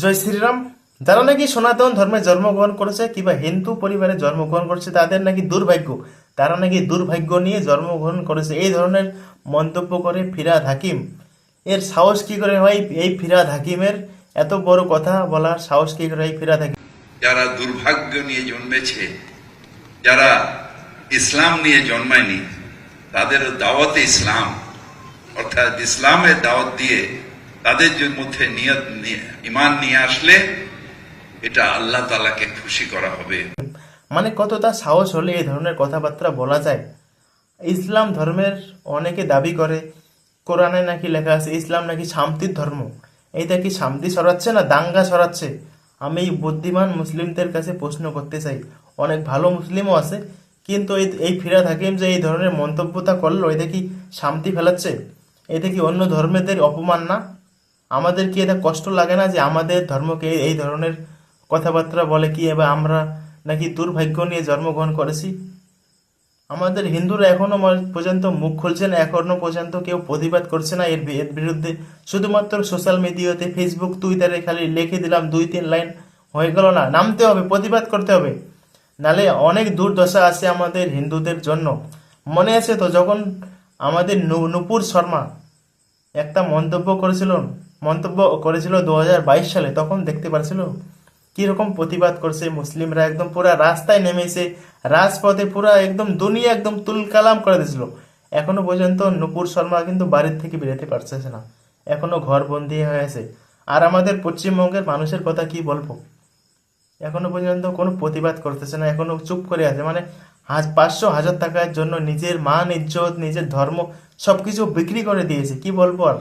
জয় শ্রীরাম। যারা নাকি সনাতন ধর্মে জন্মগ্রহণ করেছে কিংবা হিন্দু পরিবারে জন্মগ্রহণ করেছে, তাদের নাকি দুর্ভাগ্য। তারা নাকি দুর্ভাগ্য নিয়ে জন্মগ্রহণ করেছে। এই ধরনের মন্তব্য করে ফিরাদ হাকিম। এর সাহস কি করে হয় এই ফিরাদ হাকিমের? এত বড় কথা বলার সাহস কি করে এই ফিরাদ হাকিম? যারা দুর্ভাগ্য নিয়ে জন্মেছে, যারা ইসলাম নিয়ে জন্মায়নি তাদের দাওয়াতে ইসলাম। অর্থাৎ ইসলামের দাওয়াত দিয়ে তাদের মধ্যে নিয়ত নিয়ে- ইমান নিয়ে আসলে এটা আল্লাহ তালাকে খুশি করা হবে। মানে কতটা সাহস হলে এই ধরনের কথাবার্তা বলা যায়? ইসলাম ধর্মের অনেকে দাবি করে, কোরআনে নাকি লেখা আছে, ইসলাম নাকি শান্তির ধর্ম। এইটা কি শান্তি সরাচ্ছে না দাঙ্গা সরাচ্ছে আমি এই বুদ্ধিমান মুসলিমদের কাছে প্রশ্ন করতে চাই। অনেক ভালো মুসলিমও আছে, কিন্তু এই ফিরাদ হাকিম যে এই ধরনের মন্তব্যতা করল, এটা কি শান্তি ফেলাচ্ছে? এটা কি অন্য ধর্মেদের অপমান না? আমাদের কি এটা কষ্ট লাগে না যে আমাদের ধর্মকে এই ধরনের কথাবার্তা বলে কি এবার আমরা নাকি দুর্ভাগ্য নিয়ে জন্মগ্রহণ করেছি? আমাদের হিন্দুরা এখনও ম- পর্যন্ত মুখ খুলছে না, এখনও পর্যন্ত কেউ প্রতিবাদ করছে না এর এর বিরুদ্ধে। শুধুমাত্র সোশ্যাল মিডিয়াতে ফেসবুক টুইটারে খালি লিখে দিলাম দুই তিন লাইন হয়ে গেল না, নামতে হবে, প্রতিবাদ করতে হবে। নালে অনেক দুর্দশা আছে আমাদের হিন্দুদের জন্য। মনে আছে তো যখন আমাদের নুপুর শর্মা একটা মন্তব্য করেছিল মন্তব্য করেছিল দু হাজার বাইশ সালে, তখন দেখতে পারছিল, কীরকম প্রতিবাদ করছে মুসলিমরা, একদম পুরা রাস্তায় নেমেছে, রাজপথে পুরা একদম দুনিয়া একদম তুলকালাম করে দিয়েছিল। এখনও পর্যন্ত নুপুর শর্মা কিন্তু বাড়ির থেকে বেরোতে পারছে না। এখনও ঘর বন্দি হয়ে আছে। আর আমাদের পশ্চিমবঙ্গের মানুষের কথা কি বলব? এখনও পর্যন্ত কোনো প্রতিবাদ করতেছে না, এখনও চুপ করে আছে। মানে হাজ, পাঁচশো হাজার টাকার জন্য নিজের মান, ইজ্জত, নিজের ধর্ম সবকিছু বিক্রি করে দিয়েছে, কি বলব আর?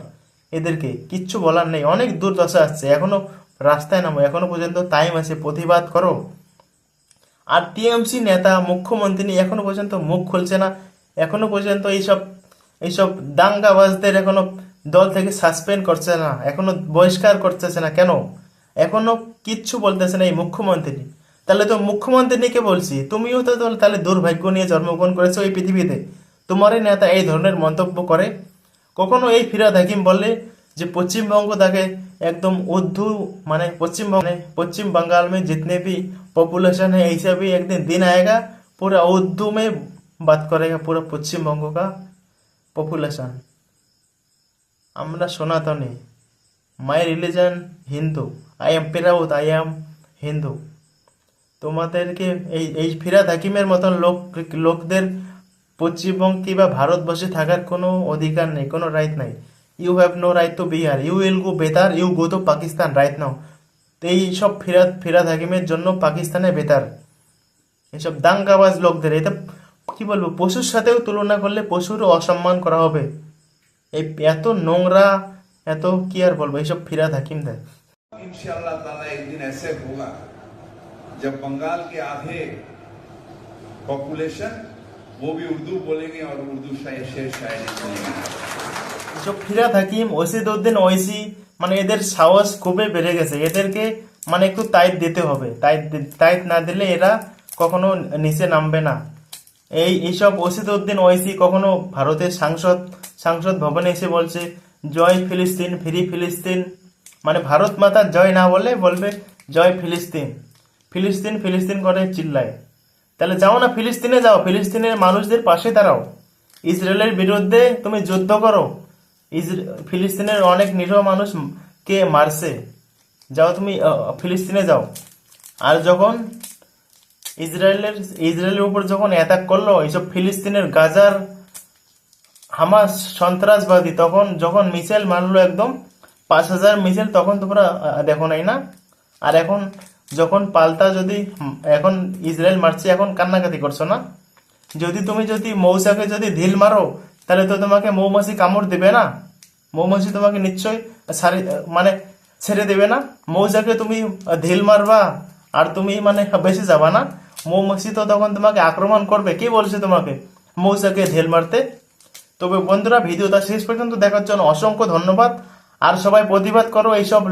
এদেরকে কিচ্ছু বলার নেই। অনেক দুর্দশা আসছে। এখনও রাস্তায় নামো। এখনও পর্যন্ত টাইম আছে। প্রতিবাদ করো। আর টিএমসি নেতা, মুখ্যমন্ত্রী এখনও পর্যন্ত মুখ খুলছে না। এখনও পর্যন্ত এইসব এইসব দাঙ্গাবাজদের এখনও দল থেকে সাসপেন্ড করছে না। এখনও বহিষ্কার করতেছে না। কেন? এখনও কিচ্ছু বলতেছে না এই মুখ্যমন্ত্রী। তাহলে তো মুখ্যমন্ত্রীকে বলছি, তুমিও তো তো তাহলে দুর্ভাগ্য নিয়ে জন্মগ্রহণ করেছ এই পৃথিবীতে। তোমারই নেতা এই ধরনের মন্তব্য করে। কখনো এই ফিরাদ হাকিম বললে যে पश्चिमबंग ताके एकदम उर्दू माने पश्चिम माने पश्चिम बंगाल में जितने भी पॉपुलेशन है ऐसा भी एक दिन दिन आएगा पूरा उर्दू में बात करेगा पूरा पश्चिम बंग का पॉपुलेशन আমরা সনাতনী my religion Hindu I am পেরাউত I am Hindu তোমাদেরকে এই এই ফিরাদ হাকিমের মতন লোক লোকদের পশ্চিমবঙ্গ কিংবা ভারতবর্ষে থাকার কোনো অধিকার নেই কোনো রাইট নাই you have no right to Bihar you will go better you go to Pakistan right now তো এই সব ফিরাদ ফিরাদ হাকিমের জন্য পাকিস্তানে বেতার এসব দাঙ্গাবাজ লোকদের এটা কি বলবো পশুর সাথেও তুলনা করলে পশুরও অসম্মান করা হবে এই এত নোংরা এত কি আর বলবো এইসব ফিরাদ হাকিমদের इंशाल्लाह ताला एक दिन ऐसे होगा जब बंगाल के आधे पॉपुलेशन वो भी उर्दू बोलेंगे और उर्दू शायर शेर शायरी सुनेंगे সব ফিরাদ হাকিম ওসিদ উদ্দিন ঐসি মানে এদের সাহস খুবই বেড়ে গেছে এদেরকে মানে একটু তাইত দিতে হবে তাইত দি- তাইত না দিলে এরা কখনো নিচে নামবে না এই এইসব ওসিদ উদ্দিন ঐসি কখনো ভারতের সাংসদ সাংসদ ভবনে এসে বলছে জয় ফিলিস্তিন ফ্রি ফিলিস্তিন মানে ভারত মাতার জয় না বলে বলবে জয় ফিলিস্তিন ফিলিস্তিন ফিলিস্তিন করে চিল্লায় তাহলে যাও না ফিলিস্তিনে যাও, ফিলিস্তিনের মানুষদের পাশে দাঁড়াও। ইসরায়েলের বিরুদ্ধে তুমি যুদ্ধ করো। ফিলিস্তিনের অনেক নিরীহ মানুষ কে মারছে। যাও তুমি ফিলিস্তিনে যাও। আর যখন ইসরায়েলের ইসরায়েলের উপর যখন অ্যাটাক করল, এইসব ফিলিস্তিনের গাজার হামাস সন্ত্রাসবাদী, তখন যখন মিসাইল মারলো একদম, পাঁচ হাজার মিসাইল, তখন তোমরা দেখো নাই না? আর এখন যখন পাল্টা যদি এখন ইসরায়েল মারছে, এখন কান্নাকাতি করছ না? যদি তুমি যদি মৌসাকে যদি ঢিল মারো, তাহলে তো তোমাকে মৌমাছি কামড় দেবে না? মৌমাছি তোমাকে নিশ্চয় সারি মানে ছেড়ে দেবে না? মৌজাকে তুমি ঢিল মারবা, আর তুমি মানে বেঁচে যাবা না? মৌমাছি তো তখন তোমাকে আক্রমণ করবে। কে বলছে তোমাকে মৌসাকে ঢিল মারতে? তবে বন্ধুরা, ভিডিওটা শেষ পর্যন্ত দেখার জন্য অসংখ্য ধন্যবাদ। আর সবাই প্রতিবাদ করো, এইসব